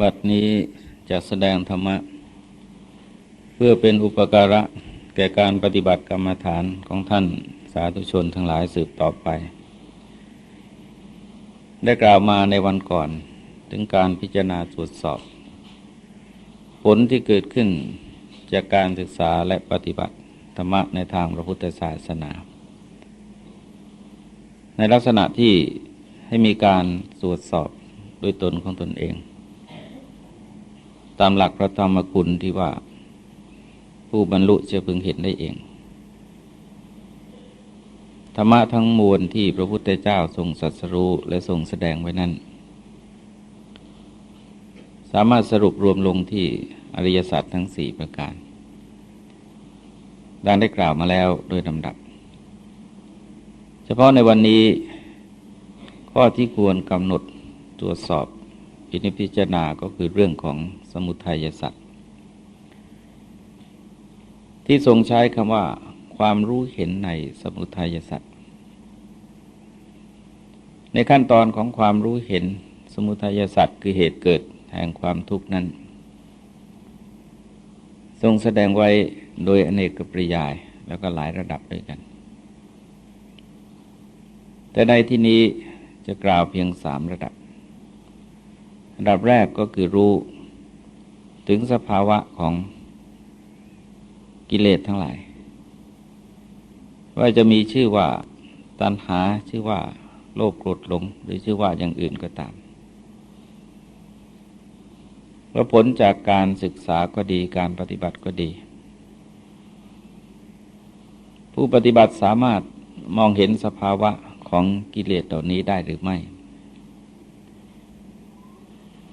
บัดนี้จะแสดงธรรมะ เพื่อเป็นอุปการะแก่การปฏิบัติกรรมฐานของท่านสาธุชนทั้งหลายสืบต่อไป ได้กล่าวมาในวันก่อน ถึงการพิจารณาตรวจสอบ ผลที่เกิดขึ้นจากการศึกษาและปฏิบัติธรรมะในทางพระพุทธศาสนา ในลักษณะที่ให้มีการตรวจสอบด้วยตนของตนเอง ตามหลักพระธรรมคุณที่ว่า ผู้บรรลุจะพึงเห็นได้เอง ธรรมะทั้งมวลที่พระพุทธเจ้าทรงสัสรู้และทรงแสดงไว้นั้น สามารถสรุปรวมลงที่อริยสัจทั้งสี่ประการ ดังได้กล่าวมาแล้วโดยลำดับ เฉพาะในวันนี้ข้อที่ควรกำหนดตรวจสอบ พินิพิจารณาก็คือเรื่องของสมุทัยสัตว์ที่ทรงใช้คำว่า ความรู้เห็นในสมุทัยสัตว์ในขั้นตอนของความรู้เห็นสมุทัยสัตว์คือเหตุเกิดแห่งความทุกข์นั้น ทรงแสดงไว้โดยอเนกปริยายแล้วก็หลายระดับด้วยกัน แต่ในที่นี้จะกล่าวเพียงสามระดับ ระดับแรกก็คือรู้ถึงสภาวะของกิเลสทั้งหลาย ว่าจะมีชื่อว่าตัณหาชื่อว่าโลภโกรธหลง หรือชื่อว่าอย่างอื่นก็ตามว่าผลจากการศึกษาก็ดีการปฏิบัติก็ดี ผู้ปฏิบัติสามารถมองเห็นสภาวะของกิเลสเหล่านี้ได้หรือไม่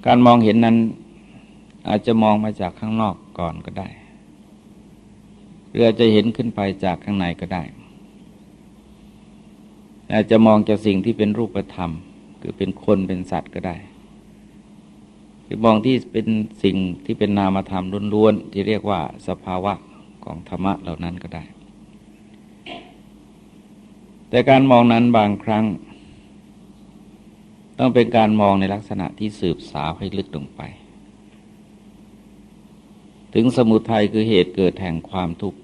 การมองเห็นนั้น อาจจะมองมาจากข้างนอกก่อนก็ได้หรืออาจจะเห็นขึ้นไปจากข้างในก็ได้ อาจจะมองจากสิ่งที่เป็นรูปธรรม คือเป็นคนเป็นสัตว์ก็ได้ หรือมองที่เป็นสิ่งที่เป็นนามธรรมล้วนๆที่เรียกว่าสภาวะของธรรมะเหล่านั้นก็ได้ แต่การมองนั้นบางครั้ง ต้องเป็นการมองในลักษณะที่สืบสาวให้ลึกลงไป ถึงสมุทัยคือเหตุเกิดแห่งความทุกข์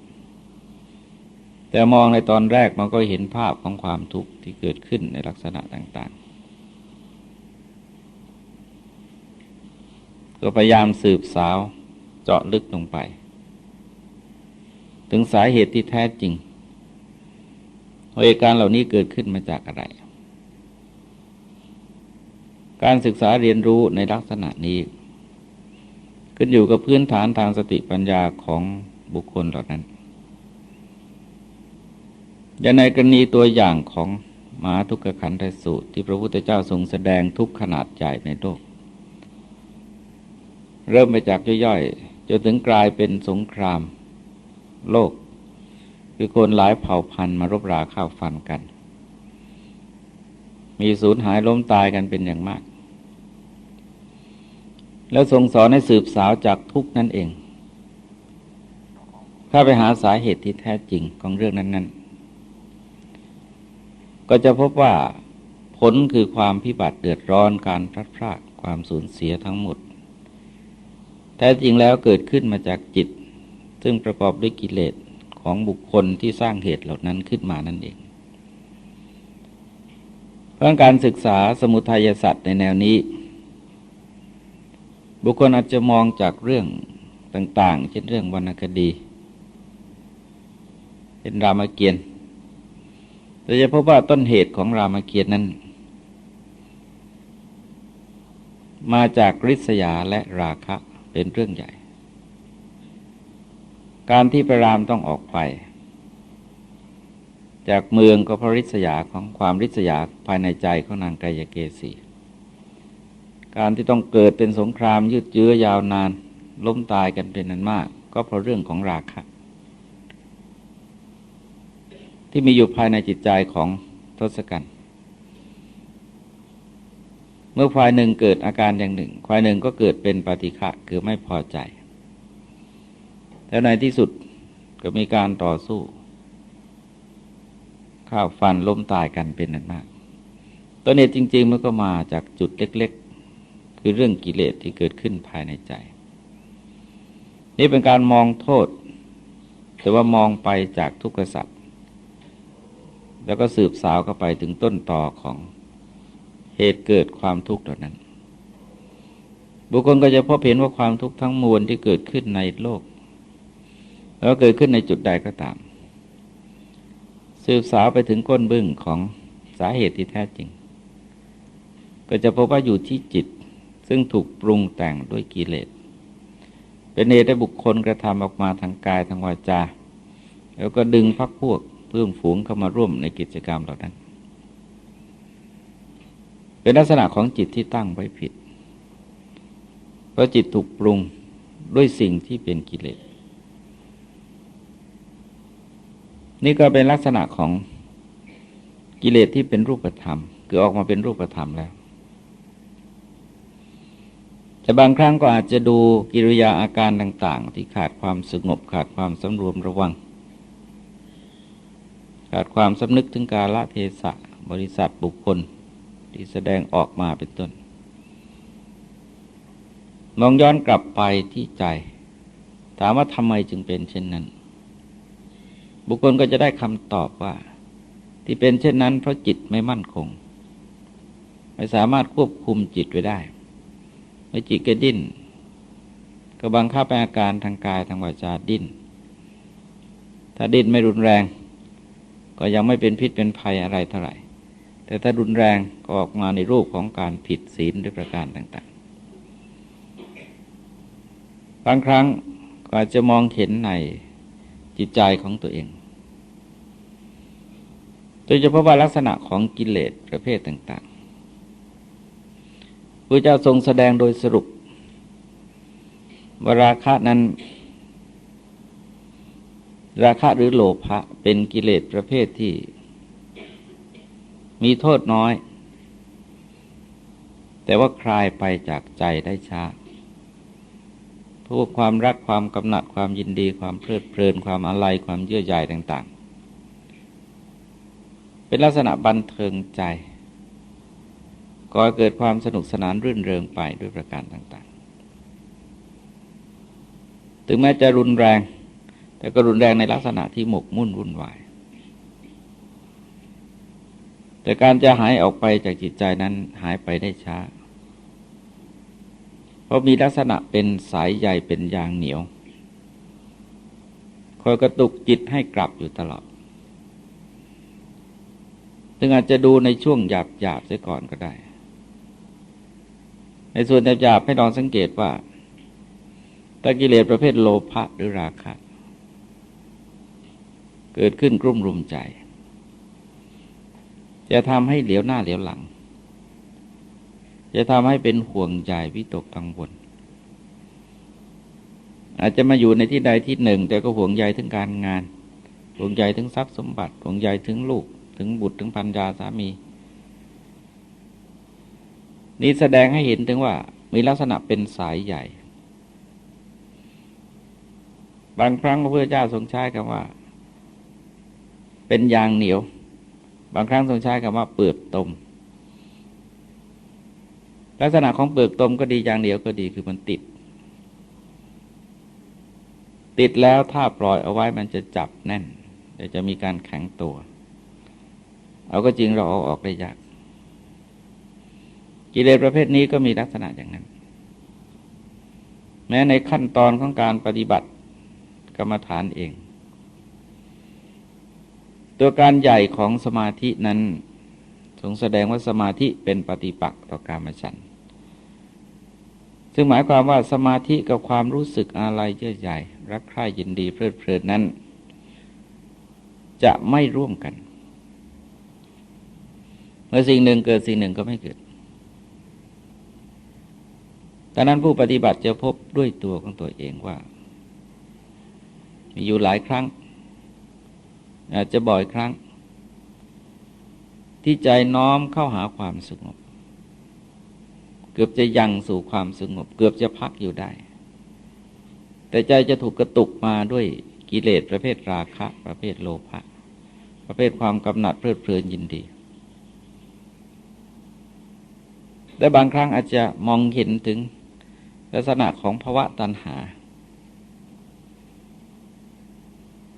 แต่มองในตอนแรกมันก็เห็นภาพของความทุกข์ที่เกิดขึ้นในลักษณะต่าง ๆ ก็พยายามสืบสาวเจาะลึกลงไป ถึงสาเหตุที่แท้จริงเหตุการณ์เหล่านี้เกิดขึ้นมาจากอะไร การศึกษาเรียนรู้ในลักษณะนี้ ขึ้นอยู่กับพื้นฐานทางสติปัญญาของบุคคลเหล่านั้นอย่างในกรณีตัวอย่างของมหาทุกขขันธสูตร ที่พระพุทธเจ้าทรงแสดงทุกขนาดใหญ่ในโลก เริ่มไปจากย่อยๆจนถึงกลายเป็นสงครามโลก คือคนหลายเผ่าพันธุ์มารบราข้าวฟันกัน มีสูญหายล้มตายกันเป็นอย่างมาก แล้วทรงสอนให้สืบสาวจากทุกนั่นเองถ้าไปหาสาเหตุที่แท้จริงของเรื่องนั้น ๆ ก็จะพบว่าผลคือความพิบัติเดือดร้อนการพลัดพรากความสูญเสียทั้งหมด แท้จริงแล้วเกิดขึ้นมาจากจิต ซึ่งประกอบด้วยกิเลสของบุคคลที่สร้างเหตุเหล่านั้นขึ้นมานั่นเอง เพราะการศึกษาสมุทัยสัตว์ในแนวนี้ บุคคลอาจจะมองจากเรื่องต่าง ๆ เช่นเรื่องวรรณคดีเป็นรามเกียรติแต่จะพบว่าต้นเหตุของรามเกียรตินั้น มาจากริษยาและราคะเป็นเรื่องใหญ่ การที่พระรามต้องออกไป จากเมืองก็เพราะริษยาของความริษยาภายในใจของนางไกยเกษี การที่ต้องเกิดเป็นสงครามยืดเยื้อยาวนาน ล้มตายกันเป็นนั้นมาก ก็เพราะเรื่องของราคะที่มีอยู่ภายในจิตใจของทศกัณฐ์เมื่อฝ่ายหนึ่งเกิดอาการอย่างหนึ่งฝ่ายหนึ่งก็เกิดเป็นปฏิฆะคือไม่พอใจ แล้วในที่สุดก็มีการต่อสู้ ข้าวฟันล้มตายกันเป็นนั้นมาก ตัวเนี้จริง ๆ มันก็มาจากจุดเล็ก คือเรื่องกิเลสที่เกิดขึ้นภายในใจ นี่เป็นการมองโทษ แต่ว่ามองไปจากทุกขสัตว์แล้วก็สืบสาวเข้าไปถึงต้นต่อของเหตุเกิดความทุกข์เหล่านั้น บุคคลก็จะพบเห็นว่าความทุกข์ทั้งมวลที่เกิดขึ้นในโลก แล้วเกิดขึ้นในจุดใดก็ตาม สืบสาวไปถึงก้นบึ้งของสาเหตุที่แท้จริง ก็จะพบว่าอยู่ที่จิต ซึ่งถูกปรุงแต่งด้วยกิเลส เป็นเหตุให้บุคคลกระทำออกมาทางกายทางวาจา แล้วก็ดึงพักพวกเพื่อนฝูงเข้ามาร่วมในกิจกรรมเหล่านั้น เป็นลักษณะของจิตที่ตั้งไว้ผิด เพราะจิตถูกปรุงด้วยสิ่งที่เป็นกิเลส นี่ก็เป็นลักษณะของกิเลสที่เป็นรูปธรรม คือออกมาเป็นรูปธรรมแล้ว แต่บางครั้งก็อาจจะดูกิริยาอาการต่าง ๆ ที่ขาดความสงบขาดความสำรวมระวัง ขาดความสำนึกถึงกาลเทศะบริษัทบุคคลที่แสดงออกมาเป็นต้น มองย้อนกลับไปที่ใจ ถามว่าทำไมจึงเป็นเช่นนั้น บุคคลก็จะได้คำตอบว่า ที่เป็นเช่นนั้นเพราะจิตไม่มั่นคง ไม่สามารถควบคุมจิตไว้ได้ มื่อจิตก็ดิ้นก็บังคับไปอาการทางกายทางวาจาดิ้น ถ้าดิ้นไม่รุนแรง ก็ยังไม่เป็นพิษเป็นภัยอะไรเท่าไหร่ แต่ถ้ารุนแรงก็ออกมาในรูปของการผิดศีลด้วยประการต่างๆ บางครั้งก็อาจจะมองเห็นในจิตใจของตัวเอง โดยเฉพาะว่าลักษณะของกิเลสประเภทต่าง พระเจ้าทรงแสดงโดยสรุปวราคะนั้น ราคะหรือโลภะเป็นกิเลสประเภทที่ มีโทษน้อย แต่ว่าคลายไปจากใจได้ช้าพวกความรักความกำหนัดความยินดีความเพลิดเพลินความอะไรความเยื่อใยต่าง ๆ เป็นลักษณะบันเทิงใจ ก่อเกิดความสนุกสนานรื่นเริงไปด้วยประการต่างๆ ถึงแม้จะรุนแรง แต่ก็รุนแรงในลักษณะที่หมกมุ่นวุ่นวาย แต่การจะหายออกไปจากจิตใจนั้นหายไปได้ช้า เพราะมีลักษณะเป็นสายใหญ่เป็นยางเหนียว คอยกระตุกจิตให้กลับอยู่ตลอดถึงอาจจะดูในช่วงหยาบหยาบเสียก่อนก็ได้ ในส่วนหยาบๆให้ลองสังเกตว่าตะกิเลสประเภทโลภะหรือราคะ เกิดขึ้นกลุ่มรุมใจ จะทำให้เหลียวหน้าเหลียวหลัง จะทำให้เป็นห่วงใจวิตกกังวลอาจจะมาอยู่ในที่ใดที่หนึ่ง แต่ก็ห่วงใยถึงการงาน ห่วงใยถึงทรัพย์สมบัติ ห่วงใยถึงลูก ถึงบุตรถึงพันยาสามี นี้แสดงให้เห็นถึงว่า มีลักษณะเป็นสายใหญ่ บางครั้งพระพุทธเจ้าทรงใช้คำว่า เป็นยางเหนียว บางครั้งทรงใช้คำว่าเปลือกตม ลักษณะของเปลือกตมก็ดียางเหนียวก็ดีคือมันติด ติดแล้วถ้าปล่อยเอาไว้มันจะจับแน่นเดี๋ยวจะมีการแข็งตัว เอาก็จริงเราเอาออกได้ยาก กิเลสประเภทนี้ก็มีลักษณะอย่างนั้น แม้ในขั้นตอนของการปฏิบัติกรรมฐานเอง ตัวการใหญ่ของสมาธินั้นทรงแสดงว่าสมาธิเป็นปฏิปักษ์ต่อการมฉันซึ่งหมายความว่าสมาธิกับความรู้สึกอะไรเยื่อใหญ่ รักใคร่ยินดีเพลิดเพลินนั้น จะไม่ร่วมกัน เมื่อสิ่งหนึ่งเกิดสิ่งหนึ่งก็ไม่เกิด ดังนั้นผู้ปฏิบัติจะพบด้วยตัวของตัวเองว่า มีอยู่หลายครั้ง อาจจะบ่อยครั้ง ที่ใจน้อมเข้าหาความสงบ เกือบจะยังสู่ความสงบ เกือบจะพักอยู่ได้ แต่ใจจะถูกกระตุกมาด้วยกิเลสประเภทราคะ ประเภทโลภะประเภทความกำหนัดเพลิดเพลินยินดีแต่บางครั้งอาจจะมองเห็นถึง ลักษณะของภาวะตัณหา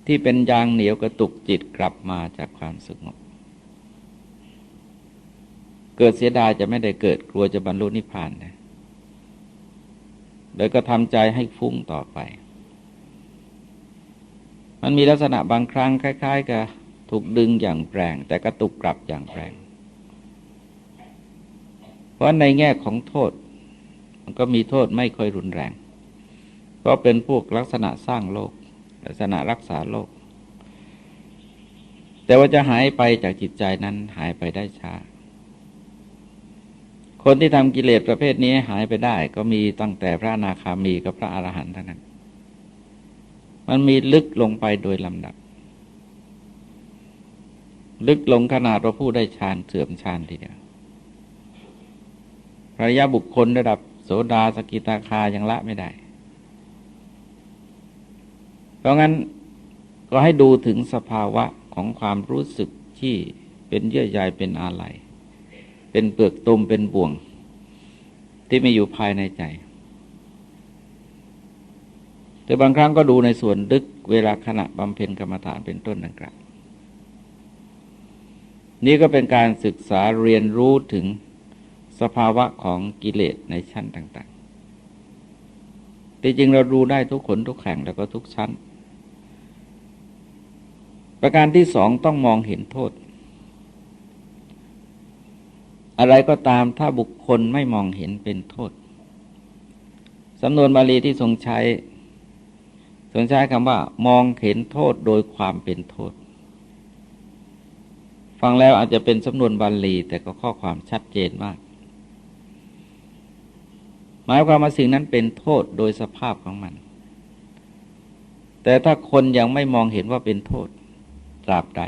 ที่เป็นยางเหนียวกระตุกจิตกลับมาจากความสงบเกิดเสียดายจะไม่ได้เกิดกลัวจะบรรลุนิพพานนะแล้วก็ทำใจให้ฟุ้งต่อไป มันมีลักษณะบางครั้งคล้าย ๆ กับถูกดึงอย่างแรง แต่กระตุกกลับอย่างแรง เพราะในแง่ของโทษ ก็มีโทษไม่ค่อยรุนแรง เพราะเป็นพวกลักษณะสร้างโลก ลักษณะรักษาโลก แต่ว่าจะหายไปจากจิตใจนั้นหายไปได้ช้า คนที่ทำกิเลสประเภทนี้หายไปได้ ก็มีตั้งแต่พระนาคามีกับพระอรหันต์เท่านั้น มันมีลึกลงไปโดยลำดับ ลึกลงขนาดเราพูดได้ฌานเสื่อมฌานทีเดียวระยะบุคคลระดับ โสดาสกิตาคายังละไม่ได้ เพราะงั้นก็ให้ดูถึงสภาวะของความรู้สึกที่เป็นเยื่อใยเป็นอาลัยเป็นเปลือกตุมเป็นบ่วง ที่ไม่อยู่ภายในใจ แต่บางครั้งก็ดูในส่วนดึกเวลาขณะบำเพ็ญกรรมฐานเป็นต้นดังกล่าวนี่ก็เป็นการศึกษาเรียนรู้ถึง สภาวะของกิเลสในชั้นต่าง ๆ แต่จริงเราดูได้ทุกคนทุกแห่งแล้วก็ทุกชั้น ประการที่สองต้องมองเห็นโทษ อะไรก็ตามถ้าบุคคลไม่มองเห็นเป็นโทษสำนวนบาลีที่ทรงใช้ทรงใช้คำว่า มองเห็นโทษโดยความเป็นโทษ ฟังแล้วอาจจะเป็นสำนวนบาลีแต่ก็ข้อความชัดเจนมาก หมายความว่าสิ่งนั้นเป็นโทษโดยสภาพของมัน แต่ถ้าคนยังไม่มองเห็นว่าเป็นโทษตราบใด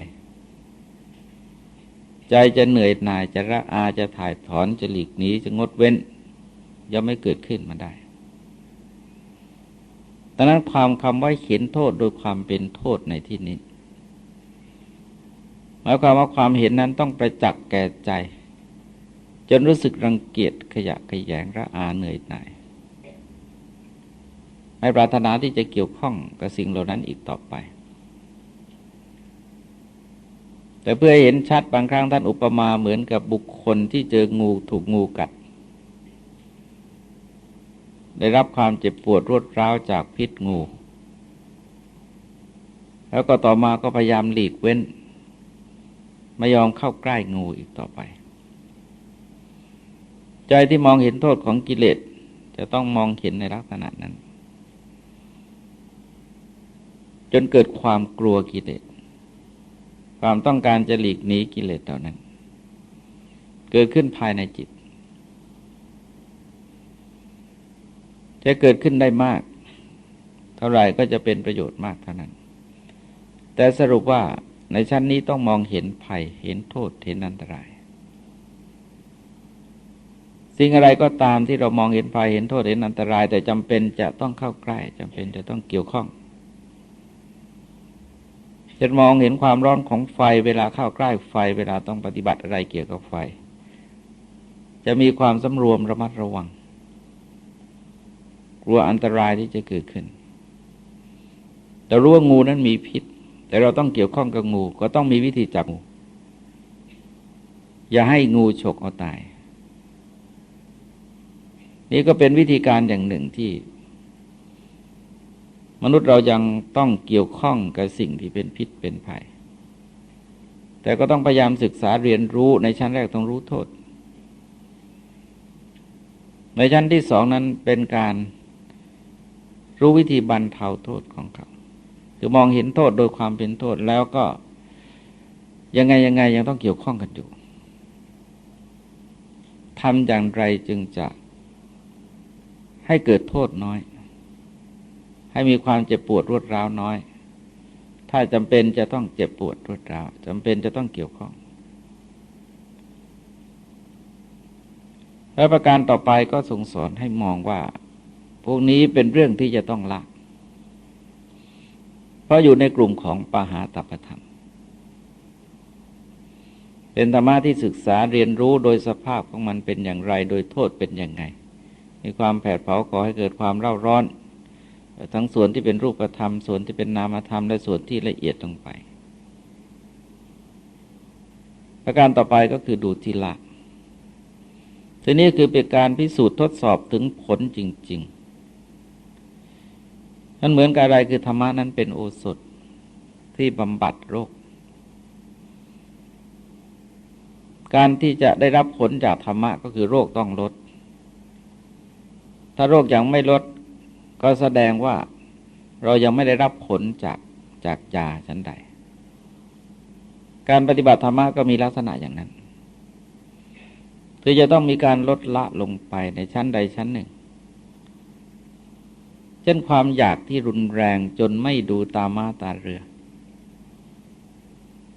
ใจจะเหนื่อยหน่ายจะระอาจะถ่ายถอนจะหลีกหนีจะงดเว้นย่อมไม่เกิดขึ้นมาได้ดังนั้นความคำว่าเห็นโทษโดยความเป็นโทษในที่นี้ หมายความว่าความเห็นนั้นต้องประจักษ์แก่ใจ จนรู้สึกรังเกียจขยะขยงระอาเหนื่อยหน่ายไม่ปรารถนาที่จะเกี่ยวข้องกับสิ่งเหล่านั้นอีกต่อไป แต่เพื่อเห็นชัดบางครั้งท่านอุปมาเหมือนกับบุคคลที่เจองูถูกงูกัด ได้รับความเจ็บปวดรวดร้าวจากพิษงู แล้วก็ต่อมาก็พยายามหลีกเว้น ไม่ยอมเข้าใกล้งูอีกต่อไป ใจที่มองเห็นโทษของกิเลสจะต้องมองเห็นในลักษณะนั้น จนเกิดความกลัวกิเลสความต้องการจะหลีกหนีกิเลสเหล่านั้น เกิดขึ้นภายในจิต จะเกิดขึ้นได้มาก เท่าไหร่ก็จะเป็นประโยชน์มากเท่านั้น แต่สรุปว่าในชั้นนี้ต้องมองเห็นภัยเห็นโทษเห็นอันตราย สิ่งอะไรก็ตามที่เรามองเห็นภัยเห็นโทษเห็นอันตราย แต่จำเป็นจะต้องเข้าใกล้จำเป็นจะต้องเกี่ยวข้องจะมองเห็นความร้อนของไฟเวลาเข้าใกล้ไฟ เวลาต้องปฏิบัติอะไรเกี่ยวกับไฟ จะมีความสำรวมระมัดระวัง กลัวอันตรายที่จะเกิดขึ้น แต่รู้ว่างูนั้นมีพิษ แต่เราต้องเกี่ยวข้องกับงู ก็ต้องมีวิธีจับงู อย่าให้งูฉกเอาตาย นี่ก็เป็นวิธีการอย่างหนึ่งที่ มนุษย์เรายังต้องเกี่ยวข้องกับสิ่งที่เป็นพิษเป็นภัย แต่ก็ต้องพยายามศึกษาเรียนรู้ในชั้นแรกต้องรู้โทษ ในชั้นที่สองนั้นเป็นการรู้วิธีบรรเทาโทษของเขา คือมองเห็นโทษโดยความเป็นโทษแล้วก็ยังไงยังไงยังต้องเกี่ยวข้องกันอยู่ทำอย่างไรจึงจะ ให้เกิดโทษน้อย ให้มีความเจ็บปวดรวดร้าวน้อย ถ้าจำเป็นจะต้องเจ็บปวดรวดร้าวจำเป็นจะต้องเกี่ยวข้อง แล้วประการต่อไปก็ส่งสอนให้มองว่า พวกนี้เป็นเรื่องที่จะต้องละเพราะอยู่ในกลุ่มของปาหาตปธรรม เป็นธรรมะที่ศึกษาเรียนรู้โดยสภาพของมันเป็นอย่างไร โดยโทษเป็นอย่างไง มีความแผดเผาก่อให้เกิดความเร่าร้อน ทั้งส่วนที่เป็นรูปธรรม ส่วนที่เป็นนามธรรม และส่วนที่ละเอียดลงไป ประการต่อไปก็คือดูทีละทีนี้คือเป็นการพิสูจน์ทดสอบถึงผลจริง ๆ นั่นเหมือนกับอะไรคือธรรมะนั้นเป็นโอสถที่บำบัดโรค การที่จะได้รับผลจากธรรมะก็คือโรคต้องลด ถ้าโรคยังไม่ลดก็แสดงว่าเรายังไม่ได้รับผลจากจากยาชั้นใด การปฏิบัติธรรมะก็มีลักษณะอย่างนั้นคือจะต้องมีการลดละลงไปในชั้นใดชั้นหนึ่ง เช่นความอยากที่รุนแรงจนไม่ดูตามาตาเรือ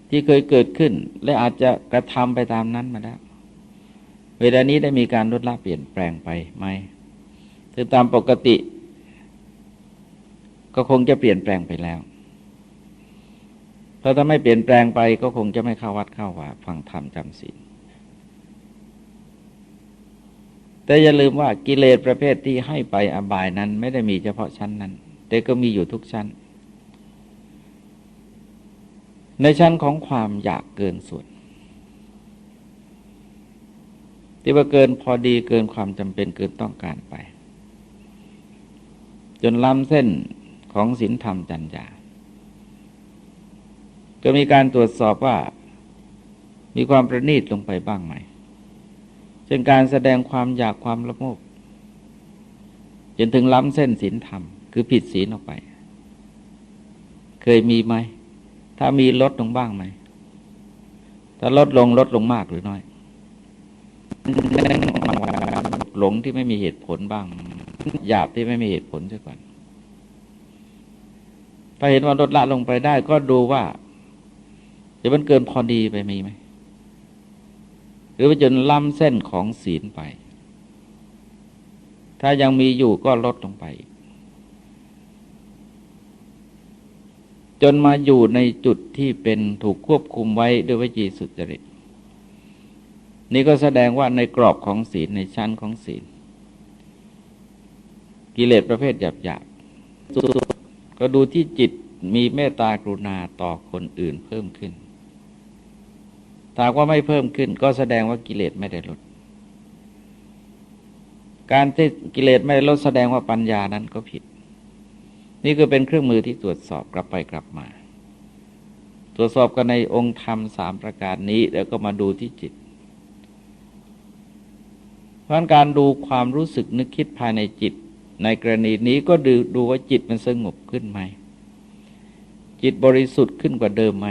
ที่เคยเกิดขึ้น และอาจจะกระทำไปตามนั้นมาแล้ว เวลานี้ได้มีการลดละเปลี่ยนแปลงไปไหม คือตามปกติ ก็คงจะเปลี่ยนแปลงไปแล้ว ถ้าไม่เปลี่ยนแปลงไปก็คงจะไม่เข้าวัดเข้าว่าฟังธรรมจำศีลแต่อย่าลืมว่ากิเลสประเภทที่ให้ไปอบายนั้น ไม่ได้มีเฉพาะชั้นนั้น แต่ก็มีอยู่ทุกชั้น ในชั้นของความอยากเกินส่วน ที่ว่าเกินพอดีเกินความจำเป็นเกินต้องการไป จนล้ำเส้นของศีลธรรมจัญญาก็มีการตรวจสอบว่า มีความประณีตลงไปบ้างไหมเช่นการแสดงความอยากความละโมบจนถึงล้ำเส้นศีลธรรม คือผิดศีลออกไป เคยมีไหม ถ้ามีลดลงบ้างไหม ถ้าลดลงลดลงมากหรือน้อยหลงที่ไม่มีเหตุผลบ้าง หยาบที่ไม่มีเหตุผลใช่ก่อนถ้าเห็นว่าลดละลงไปได้ ก็ดูว่าจะมันเกินพอดีไปมีไหมหรือว่าจนล้ำเส้นของศีลไป ถ้ายังมีอยู่ก็ลดลงไป จนมาอยู่ในจุดที่เป็นถูกควบคุมไว้ด้วยวิจีสุจริต นี่ก็แสดงว่าในกรอบของศีลในชั้นของศีล กิเลสประเภทหยาบๆก็ดูที่จิตมีเมตตากรุณาต่อคนอื่นเพิ่มขึ้นถ้าว่าไม่เพิ่มขึ้น ก็แสดงว่ากิเลสไม่ได้ลด การที่กิเลสไม่ได้ลดแสดงว่าปัญญานั้นก็ผิด นี่ก็เป็นเครื่องมือที่ตรวจสอบกลับไปกลับมา ตรวจสอบกันในองค์ธรรมสามประการนี้ แล้วก็มาดูที่จิตเพราะการดูความรู้สึกนึกคิดภายในจิต ในกรณีนี้ก็ดูดูว่าจิตมันสงบขึ้นไหม จิตบริสุทธิ์ขึ้นกว่าเดิมไหม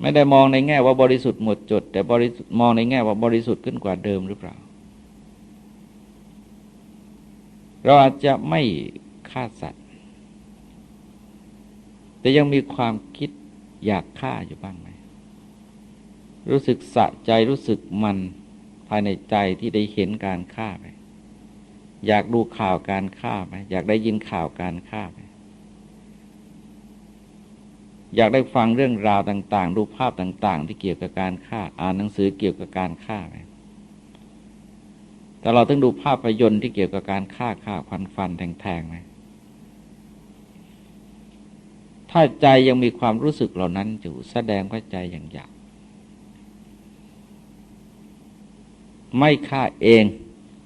ไม่ได้มองในแง่ว่าบริสุทธิ์หมดจด แต่บริสุทธิ์มองในแง่ว่าบริสุทธิ์ขึ้นกว่าเดิมหรือเปล่า เราอาจจะไม่ฆ่าสัตว์ แต่ยังมีความคิดอยากฆ่าอยู่บ้างไหม รู้สึกสะใจรู้สึกมันภายในใจที่ได้เห็นการฆ่าไหม อยากดูข่าวการฆ่าไหมอยากได้ยินข่าวการฆ่าไหมอยากได้ฟังเรื่องราวต่างๆดูภาพต่าง ๆ ที่เกี่ยวกับการฆ่า อ่านหนังสือเกี่ยวกับการฆ่าไหมแต่เราต้องดูภาพยนตร์ที่เกี่ยวกับการฆ่าฆ่าควันฟันแทงๆไหมถ้าใจยังมีความรู้สึกเหล่านั้นอยู่แสดงว่าใจย่างอยาก ไม่ฆ่าเอง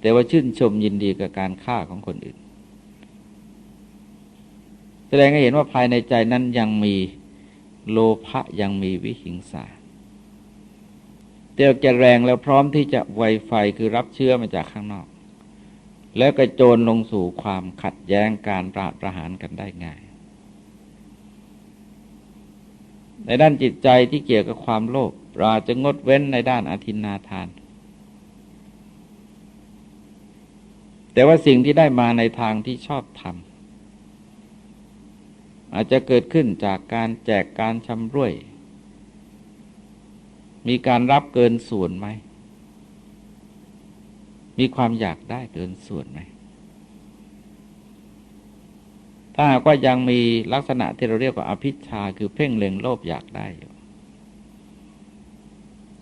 แต่ว่าชื่นชมยินดีกับการฆ่าของคนอื่น แสดงให้เห็นว่าภายในใจนั้นยังมีโลภะยังมีวิหิงสาเตียวจะแรงแล้วพร้อมที่จะไวไฟคือรับเชื้อมาจากข้างนอก แล้วกระโจนลงสู่ความขัดแย้งการปราดประหารกันได้ง่าย ในด้านจิตใจที่เกี่ยวกับความโลภเราจะงดเว้นในด้านอธินาทาน แต่ว่าสิ่งที่ได้มาในทางที่ชอบทำอาจจะเกิดขึ้นจากการแจกการชำร่วย มีการรับเกินส่วนไหม มีความอยากได้เกินส่วนไหม ถ้าหากว่ายังมีลักษณะที่เราเรียกว่าอภิชาคือเพ่งเล็งโลภอยากได้อยู่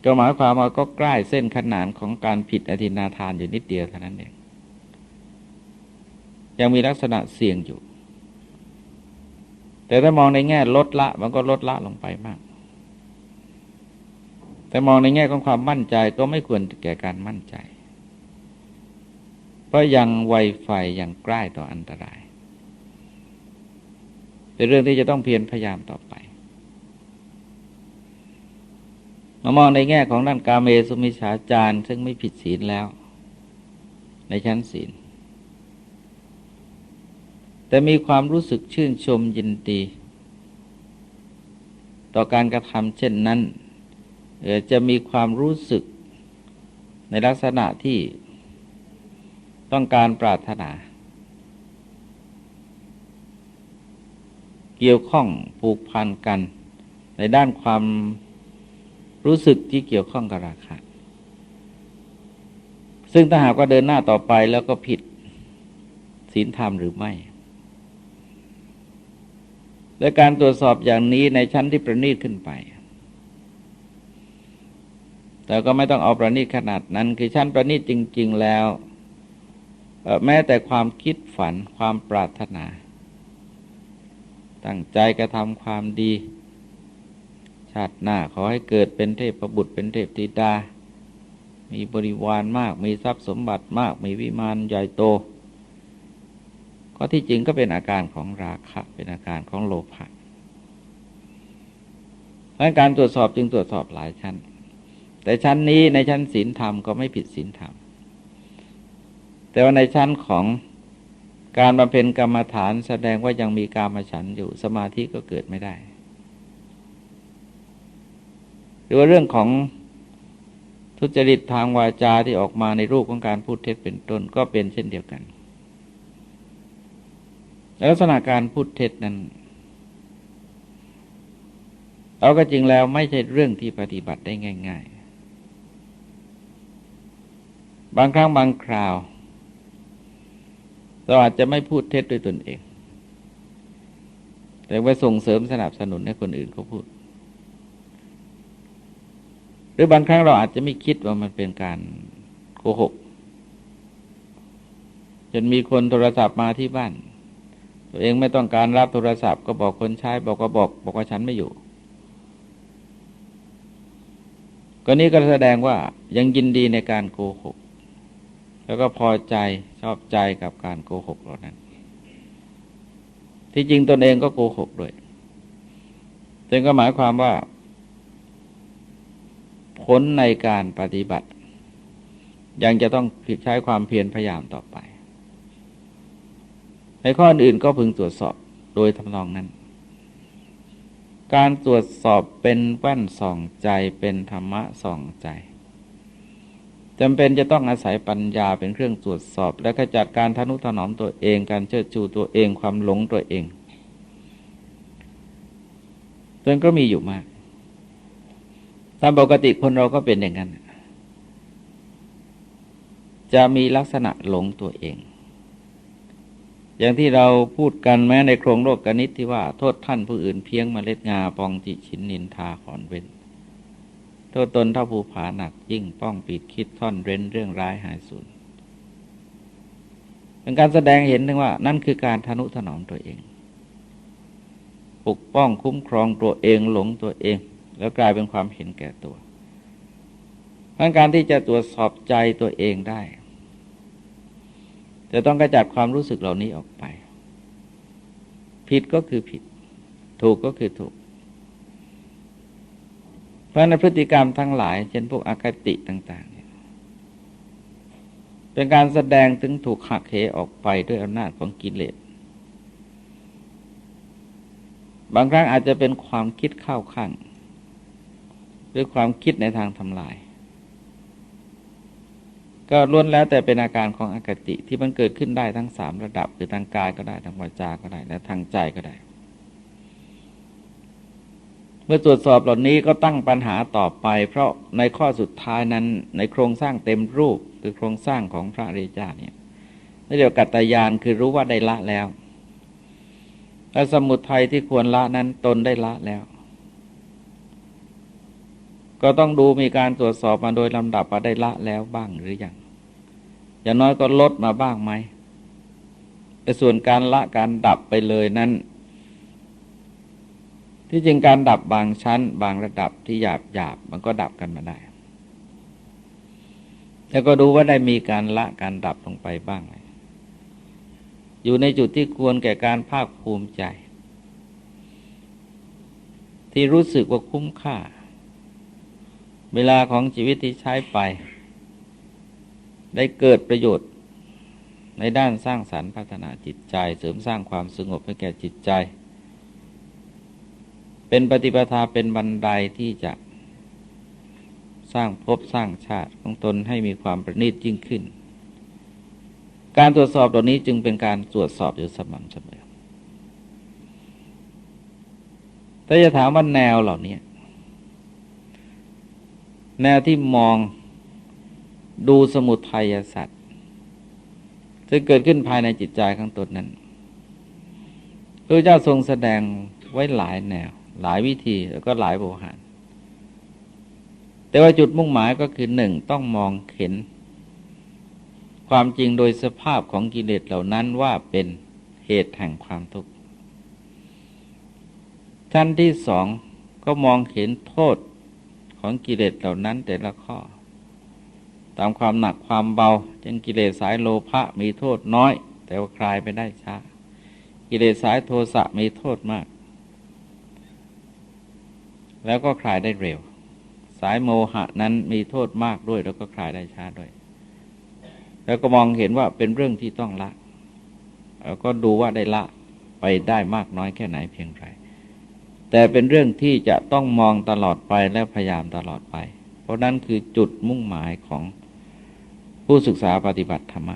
ก็หมายความว่าก็ใกล้เส้นขนานของการผิดอธินาทานอยู่นิดเดียวเท่านั้นเอง ยังมีลักษณะเสี่ยงอยู่ แต่ถ้ามองในแง่ลดละ มันก็ลดละลงไปมาก แต่มองในแง่ของความมั่นใจก็ไม่ควรแก่การมั่นใจ เพราะยังไวไฟยังใกล้ต่ออันตรายเป็นเรื่องที่จะต้องเพียรพยายามต่อไปมามองในแง่ของด้านกาเมสุมิชาจารซึ่งไม่ผิดศีลแล้ว ในชั้นศีล แต่มีความรู้สึกชื่นชมยินดี ต่อการกระทำเช่นนั้นจะมีความรู้สึกในลักษณะที่ต้องการปรารถนา เกี่ยวข้องผูกพันกัน ในด้านความรู้สึกที่เกี่ยวข้องกับราคะซึ่งถ้าหากว่าเดินหน้าต่อไปแล้วก็ผิดศีลธรรมหรือไม่ และการตรวจสอบอย่างนี้ในชั้นที่ประณีตขึ้นไป แต่ก็ไม่ต้องเอาประณีตขนาดนั้น คือชั้นประณีตจริง ๆ แล้ว แม้แต่ความคิดฝันความปรารถนา ตั้งใจกระทำความดี ชาติหน้าขอให้เกิดเป็นเทพประบุตรเป็นเทพธิดา มีบริวารมาก มีทรัพย์สมบัติมาก มีวิมานใหญ่โต ก็ที่จริงก็เป็นอาการของราคะ เป็นอาการของโลภะดังการตรวจสอบจึงตรวจสอบหลายชั้น แต่ชั้นนี้ในชั้นศีลธรรมก็ไม่ผิดศีลธรรม แต่ว่าในชั้นของการบำเพ็ญกรรมฐานแสดงว่ายังมีการมาฉันอยู่สมาธิก็เกิดไม่ได้ หรือว่าเรื่องของทุจริตทางวาจาที่ออกมาในรูปของการพูดเท็จเป็นต้นก็เป็นเช่นเดียวกัน ลักษณะการพูดเท็จนั้น เอาก็จริงแล้วไม่ใช่เรื่องที่ปฏิบัติได้ง่าย ๆ บางครั้งบางคราวเราอาจจะไม่พูดเท็จด้วยตนเอง แต่ว่าส่งเสริมสนับสนุนให้คนอื่นเขาพูด หรือบางครั้งเราอาจจะไม่คิดว่ามันเป็นการโกหกจนมีคนโทรศัพท์มาที่บ้าน ตัวเองไม่ต้องการรับโทรศัพท์ก็บอกคนใช้บอกว่าบอก บอกว่าฉันไม่อยู่ ก็นี้ก็แสดงว่ายังยินดีในการโกหก แล้วก็พอใจชอบใจกับการโกหกเหล่านั้น ที่จริงตนเองก็โกหกด้วยซึ่งก็หมายความว่า ผลในการปฏิบัติ ยังจะต้องใช้ความเพียรพยายามต่อไป ในข้ออื่นก็พึงตรวจสอบโดยทำนองนั้น การตรวจสอบเป็นแว่นส่องใจเป็นธรรมะส่องใจจำเป็นจะต้องอาศัยปัญญาเป็นเครื่องตรวจสอบ และขจัดการทนุถนอมตัวเองการเชิดชูตัวเองความหลงตัวเองซึ่งก็มีอยู่มากตามปกติคนเราก็เป็นอย่างนั้น จะมีลักษณะหลงตัวเอง อย่างที่เราพูดกันแม้ในโครงโลกกนิตที่ว่าโทษท่านผู้อื่นเพียงมเมล็ดงาปองจิชินนินทาขอนเว้น โทษตนเท่าภูผาหนักยิ่งป้องปิดคิดท่อนเร้นเรื่องร้ายหายสูญเป็นการแสดงเห็นถึงว่า นั่นคือการทนุถนอมตัวเอง ปกป้องคุ้มครองตัวเองหลงตัวเอง แล้วกลายเป็นความเห็นแก่ตัวเพราะการที่จะตรวจสอบใจตัวเองได้ จะต้องกระจัดความรู้สึกเหล่านี้ออกไป ผิดก็คือผิด ถูกก็คือถูก เพราะในพฤติกรรมทั้งหลาย เช่นพวกอคติต่าง ๆเป็นการแสดงถึงถูกหักเหออกไปด้วยอำนาจของกิเลสบางครั้งอาจจะเป็นความคิดเข้าข้างหรือความคิดในทางทำลาย ก็ล้วนแล้วแต่เป็นอาการของอากติที่มันเกิดขึ้นได้ทั้งสามระดับคือทางกายก็ได้ทางวาจาก็ได้และทางใจก็ได้ เมื่อตรวจสอบเหล่านี้ก็ตั้งปัญหาต่อไป เพราะในข้อสุดท้ายนั้นในโครงสร้างเต็มรูปคือโครงสร้างของพระเรจาเนี่ยเรียกกัตตายานคือรู้ว่าได้ละแล้วและสมุทัยที่ควรละนั้นตนได้ละแล้ว ก็ต้องดูมีการตรวจสอบมาโดยลำดับว่าได้ละแล้วบ้างหรือยัง อย่างน้อยก็ลดมาบ้างไหมแต่ส่วนการละการดับไปเลยนั้น ที่จริงการดับบางชั้น บางระดับที่หยาบหยาบมันก็ดับกันมาได้ แล้วก็ดูว่าได้มีการละการดับลงไปบ้างไหมอยู่ในจุดที่ควรแก่การภาคภูมิใจ ที่รู้สึกว่าคุ้มค่า เวลาของชีวิตที่ใช้ไป ได้เกิดประโยชน์ในด้านสร้างสรรค์พัฒนาจิตใจ เสริมสร้างความสงบให้แก่จิตใจ เป็นปฏิปทาเป็นบันไดที่จะสร้างภพสร้างชาติของตนให้มีความประณีตยิ่งขึ้น การตรวจสอบเหล่านี้จึงเป็นการตรวจสอบอยู่สม่ำเสมอแต่จะถามว่าแนวเหล่านี้แนวที่มอง ดูสมุทัยสัตว์ซึ่งเกิดขึ้นภายในจิตใจของตนนั้นพระเจ้าทรงแสดงไว้หลายแนว หลายวิธีแล้วก็หลายโบหาร แต่ว่าจุดมุ่งหมายก็คือหนึ่งต้องมองเห็น ความจริงโดยสภาพของกิเลสเหล่านั้นว่าเป็นเหตุแห่งความทุกข์ชั้นที่สองก็มองเห็นโทษของกิเลสเหล่านั้นแต่ละข้อ ตามความหนักความเบาเช่นกิเลสสายโลภะมีโทษน้อย แต่ว่าคลายไปได้ช้า กิเลสสายโทสะมีโทษมาก แล้วก็คลายได้เร็ว สายโมหะนั้นมีโทษมากด้วย แล้วก็คลายได้ช้าด้วย แล้วก็มองเห็นว่าเป็นเรื่องที่ต้องละ แล้วก็ดูว่าได้ละไปได้มากน้อยแค่ไหนเพียงไรแต่เป็นเรื่องที่จะต้องมองตลอดไปและพยายามตลอดไป เพราะนั้นคือจุดมุ่งหมายของ ผู้ศึกษาปฏิบัติธรรม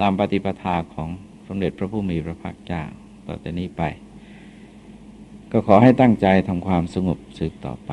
ตามปฏิปทาของสมเด็จพระผู้มีพระภาคเจ้าต่อจากนี้ไป ก็ขอให้ตั้งใจทำความสงบสืบต่อไป